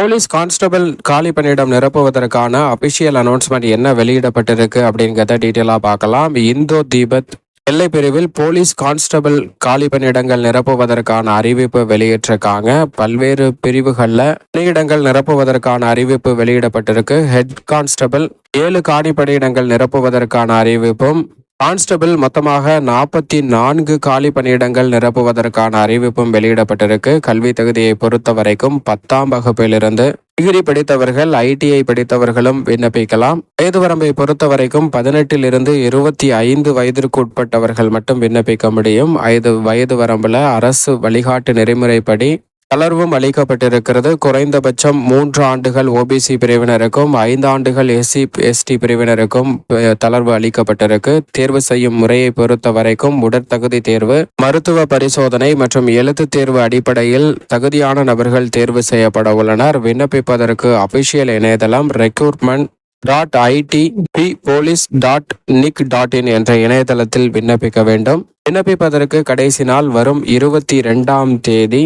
Police constable காலி பணியிடம் நிரப்புவதற்கான official announcement என்ன வெளியிடப்பட்டிருக்கு அப்படிங்கிறத டீட்டெயிலாக பார்க்கலாம். இந்தோ தீபத் எல்லை பிரிவில் போலீஸ் கான்ஸ்டபிள் காலி பணியிடங்கள் நிரப்புவதற்கான அறிவிப்பு வெளியிட்டிருக்காங்க. பல்வேறு பிரிவுகளில் பணியிடங்கள் நிரப்புவதற்கான அறிவிப்பு வெளியிடப்பட்டிருக்கு. ஹெட் கான்ஸ்டபிள் ஏழு காலி பணியிடங்கள் நிரப்புவதற்கான அறிவிப்பும் கான்ஸ்டபிள் மொத்தமாக நாற்பத்தி நான்கு காலி பணியிடங்கள் நிரப்புவதற்கான அறிவிப்பும் வெளியிடப்பட்டிருக்கு. கல்வி தகுதியை பொறுத்த வரைக்கும் பத்தாம் வகுப்பிலிருந்து டிகிரி படித்தவர்கள் ஐடிஐ படித்தவர்களும் விண்ணப்பிக்கலாம். வயது வரம்பை பொறுத்த வரைக்கும் பதினெட்டில் இருந்து இருபத்தி ஐந்து வயதிற்கு உட்பட்டவர்கள் மட்டும் விண்ணப்பிக்க முடியும். ஐந்து வயது வரம்புல அரசு வழிகாட்டு நெறிமுறைப்படி தளர்வும் அளிக்கப்பட்டிருக்கிறது. குறைந்தபட்சம் மூன்று ஆண்டுகள் ஓபிசி பிரிவினருக்கும் ஐந்து ஆண்டுகள் எஸ்சி எஸ்டி பிரிவினருக்கும் தளர்வு அளிக்கப்பட்டிருக்கு. தேர்வு செய்யும் முறையை பொறுத்த வரைக்கும் உடற்தகுதி தேர்வு மருத்துவ பரிசோதனை மற்றும் எழுத்து தேர்வு அடிப்படையில் தகுதியான நபர்கள் தேர்வு செய்யப்பட உள்ளனர். விண்ணப்பிப்பதற்கு அபிஷியல் இணையதளம் recruitment dot IT B police dot nic dot in என்ற இணையதளத்தில் விண்ணப்பிக்க வேண்டும். விண்ணப்பிப்பதற்கு கடைசி நாள் வரும் இருபத்தி ரெண்டாம் தேதி